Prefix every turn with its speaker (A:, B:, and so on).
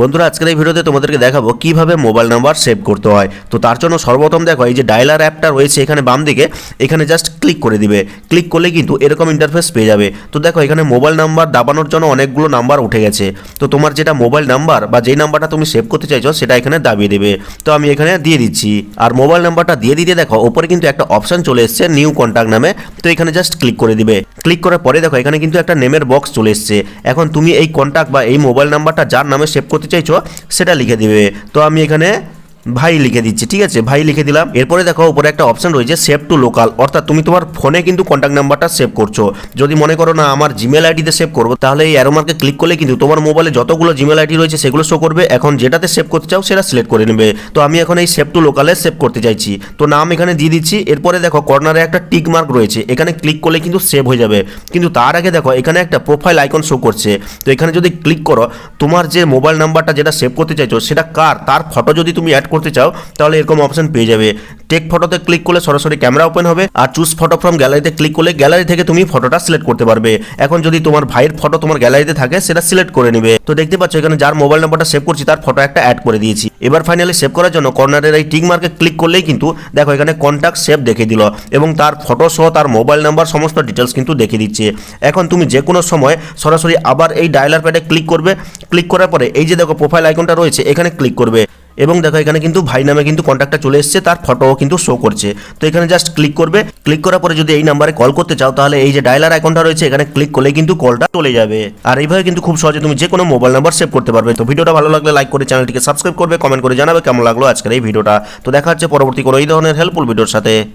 A: বন্ধুরা, আজকের এই ভিডিওতে তোমাদেরকে দেখাবো কীভাবে মোবাইল নাম্বার সেভ করতে হয়। তো তার জন্য সর্বপ্রথম দেখো, এই যে ডায়লার অ্যাপটা রয়েছে এখানে বাম দিকে, এখানে জাস্ট ক্লিক করে দিবে। ক্লিক করলে কিন্তু এরকম ইন্টারফেস পেয়ে যাবে। তো দেখো, এখানে মোবাইল নাম্বার দাবানোর জন্য অনেকগুলো নাম্বার উঠে গেছে। তো তোমার যেটা মোবাইল নাম্বার বা যেই নাম্বারটা তুমি সেভ করতে চাইছো, সেটা এখানে দাবিয়ে দেবে। তো আমি এখানে দিয়ে দিচ্ছি। আর মোবাইল নাম্বারটা দিয়ে দিতে দেখো, ওপরে কিন্তু একটা অপশান চলে এসেছে নিউ কন্ট্যাক্ট নামে। তো এখানে জাস্ট ক্লিক করে দিবে। ক্লিক করার পরে দেখো, এখানে কিন্তু একটা নেমের বক্স চলে এসছে। এখন তুমি এই কন্ট্যাক্ট বা এই মোবাইল নাম্বারটা যার নামে সেভ করতে চাইছো, সেটা লিখে দিবে। তো আমি এখানে ভাই লিখে দিচ্ছি, ঠিক আছে? ভাই লিখে দিলাম। এরপরে দেখো, উপরে একটা অপশন রয়েছে সেভ টু লোকাল অর্থাৎ তুমি তোমার ফোনে কিন্তু কন্ট্যাক্ট নাম্বারটা সেভ করছ। যদি মনে করো না, আমার জিমেল আইডিতে সেভ করব, তাহলে এই অ্যারোমার্কে ক্লিক করলে কিন্তু তোমার মোবাইলে যতগুলো জিমেল আইডি রয়েছে, সেগুলো শো করবে। এখন যেটাতে সেভ করতে চাও, সেটা সিলেক্ট করে নেবে। তো আমি এখন এই সেভ টু লোকালে সেভ করতে চাইছি। তো নাম এখানে দিয়ে দিচ্ছি। এরপরে দেখো কর্নারে একটা টিক মার্ক রয়েছে। এখানে ক্লিক করলে কিন্তু সেভ হয়ে যাবে। কিন্তু তার আগে দেখো, এখানে একটা প্রোফাইল আইকন শো করছে। তো এখানে যদি ক্লিক করো, তোমার যে মোবাইল নাম্বারটা যেটা সেভ করতে চাইছো, সেটা কার? তার ফটো যদি তুমি অ্যাড করতে চাও, তাহলে এরকম অপশন পেয়ে যাবে। টেক ফটোতে ক্লিক করলে সরাসরি ক্যামেরা ওপেন হবে আর চুজ ফটো ফ্রম গ্যালারিতে ক্লিক করলে গ্যালারি থেকে তুমি ফটোটা সিলেক্ট করতে পারবে। এখন যদি তোমার ভাইয়ের ফটো তোমার গ্যালারিতে থাকে, সেটা সিলেক্ট করে নেবে। তো দেখতে পাচ্ছ এখানে যার মোবাইল নাম্বারটা সেভ করছি, তার ফটো একটা অ্যাড করে দিয়েছি। এবার ফাইনালি সেভ করার জন্য কর্নারের এই টিক মার্কে ক্লিক করলেই কিন্তু দেখো এখানে কন্ট্যাক্ট সেভ দেখে দিল এবং তার ফটো সহ তার মোবাইল নাম্বার সমস্ত ডিটেলস কিন্তু দেখে দিচ্ছে। এখন তুমি যে কোনো সময় সরাসরি আবার এই ডায়লার প্যাডে ক্লিক করবে। ক্লিক করার পরে এই যে দেখো প্রোফাইল আইকনটা রয়েছে, এখানে ক্লিক করবে। এবং দেখো এখানে কিন্তু ভাই নামে কিন্তু কন্ট্যাক্টটা চলে এসেছে, তার ফটোও কিন্তু শো করছে। তো এখানে জাস্ট ক্লিক করবে ক্লিক করার পরে যদি এই নাম্বারে কল করতে চাও, তাহলে এই যে ডায়লার অ্যাকাউন্টটা রয়েছে, এখানে ক্লিক করলে কিন্তু কলটা চলে যাবে। আর এইভাবে কিন্তু খুব সহজে তুমি যে কোনো মোবাইল নাম্বার সেভ করতে পারবে। তো ভিডিওটা ভালো লাগলে লাইক করে চ্যানেলটিকে সাবস্ক্রাইব করবে কমেন্ট করে জানাবে কেমন লাগল আজকের এই ভিডিওটা। তো দেখা হচ্ছে পরবর্তী কোনো এই ধরনের হেল্পফুল ভিডিওর সাথে।